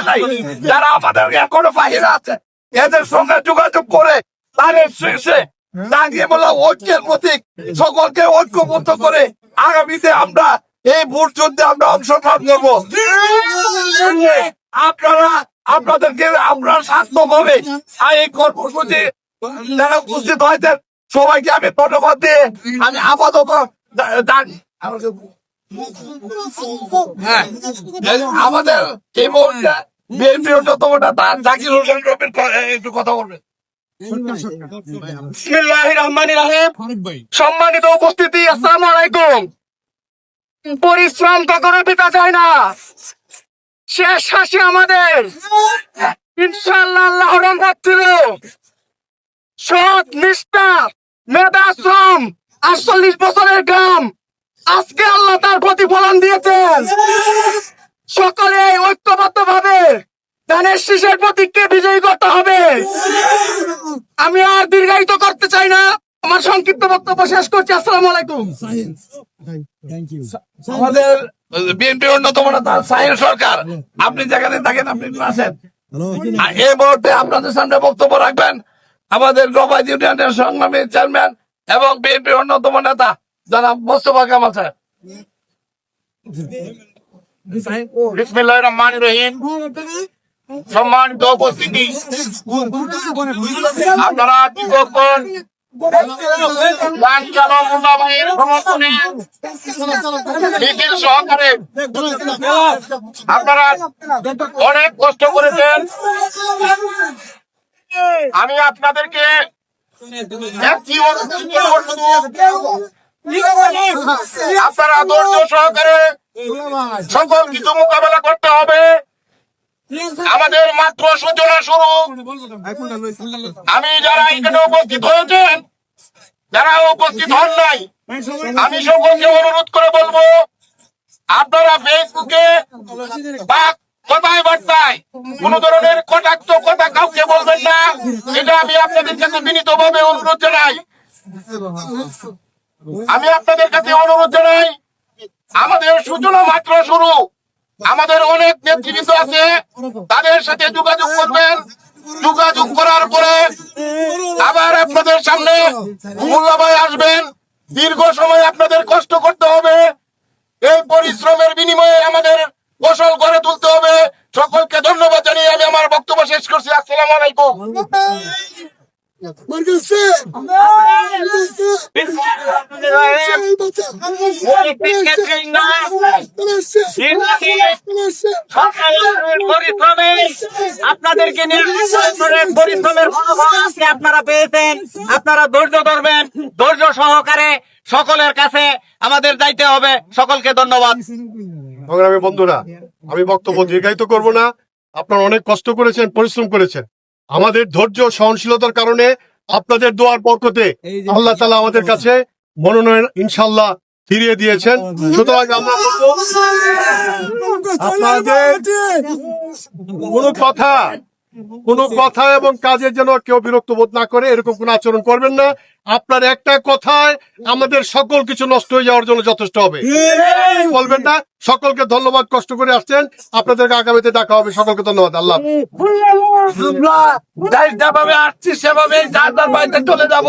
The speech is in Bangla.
নাই, যারা আমাদের এখনও বাহিরে আছে এদের সঙ্গে যোগাযোগ করে তাদের শীর্ষে দাঁড়িয়ে বলা ঐক্যের প্রতীক সকলকে ঐক্যবদ্ধ করে আগামীতে আমরা এই ভোট যুদ্ধে আমরা অংশগ্রহণ করব। আপনারা আপনাদেরকে আমরা স্বাস্থ্যভাবে এই কর্মসূচি উপস্থিত হয়েছেন। সবাইকে আমি ধন্যবাদ দিয়ে আমি আপাতত হ্যাঁ। আমাদের এই মুহূর্তে বিএনপি জাকির হোসেন একটু কথা রহিম। সম্মানিত উপস্থিতি, আসসালামু আলাইকুম। পরিশ্রম কখনো পিতা যায় না। শেষ হাসি আমাদের। রহমত ছিল। সৎ নিষ্ঠা, মেধা, শ্রম, আটচল্লিশ বছরের গ্রাম আজকে আল্লাহ তার প্রতিফলন দিয়েছেন। সকলে ঐক্যবদ্ধ ভাবে ধানের শীষের প্রতীককে বিজয়ী করতে হবে। আমি আর দীর্ঘায়িত করতে চাই না। আমার সংক্ষিপ্ত বক্তব্য শেষ করছি। আসসালাম আলাইকুম। আমাদের বিএনপি অন্যতম নেতা সাহিল সরকার, আপনি যেখানে থাকেন আপনি আসেন এই মুহূর্তে আপনাদের সামনে বক্তব্য রাখবেন আমাদের গবাদি ইউনিয়নের সংগ্রামী চেয়ারম্যান এবং বিএনপির অন্যতম নেতা জনাব মোস্তফা কামাল রহমান রহিম। সম্মানিত উপস্থিতি। আপনারা সহকারে আপনারা অনেক কষ্ট করেছেন। আমি আপনাদেরকে আপনারা ধৈর্য সহকারে সকল কিছু মোকাবেলা করতে হবে। আমাদের মাত্র সূচনা শুরু। আমি যারা এখানে উপস্থিত হয়েছেন, যারা উপস্থিত হন নাই, আমি সকলকে অনুরোধ করে বলব, আপনারা ফেসবুকে বা কথায় বার্তায় কোন ধরনের কটাক্ষ, কথা কাউকে বলবেন না। এটা আমি আপনাদের কাছে বিনীত ভাবে অনুরোধ জানাই। আমি আপনাদের কাছে অনুরোধ জানাই, আমাদের সূচনা মাত্র শুরু। আমাদের অনেক নেতৃবৃন্দ আছে, তাদের সাথে যোগাযোগ করবেন। যোগাযোগ করার পরে আবার আপনাদের সামনে মূল্যবায় আসবেন। দীর্ঘ সময় আপনাদের কষ্ট করতে হবে। এই পরিশ্রমের বিনিময়ে আমাদের ফসল গড়ে তুলতে হবে। সকলকে ধন্যবাদ জানিয়ে আমি আমার বক্তব্য শেষ করছি। আসসালামু আলাইকুম। আপনাদেরকে পরিশ্রমের মনোভাব আজকে আপনারা পেয়েছেন। আপনারা ধৈর্য ধরবেন ধৈর্য সহকারে সকলের কাছে আমাদের যাইতে হবে। সকলকে ধন্যবাদ। সংগ্রামী বন্ধুরা আমি বক্তব্য দীর্ঘায়িত করব না। আপনারা অনেক কষ্ট করেছেন পরিশ্রম করেছেন। আমাদের ধৈর্য সহনশীলতার কারণে আপনাদের দোয়ার পক্ষতে আল্লাহ তালা আমাদের কাছে মনোনয়ন ইনশাল্লাহ ফিরিয়ে দিয়েছেন। সুতরাং আমরা আপনাদের কোনো কথা কোনো কথা এবং কাজে যেন কেউ বিরক্ত বোধ না করে এরকম কোনো আচরণ করবেন না। আপনার একটা কথায় আমাদের সকল কিছু নষ্ট হয়ে যাওয়ার জন্য যথেষ্ট হবে। বলবেন না সকলকে ধন্যবাদ কষ্ট করে আসছেন। আপনাদেরকে আগামীতে দেখা হবে। সকলকে ধন্যবাদ। আল্লাহ যেভাবে আসছি সেভাবে যার যার বাড়িতে চলে যাব।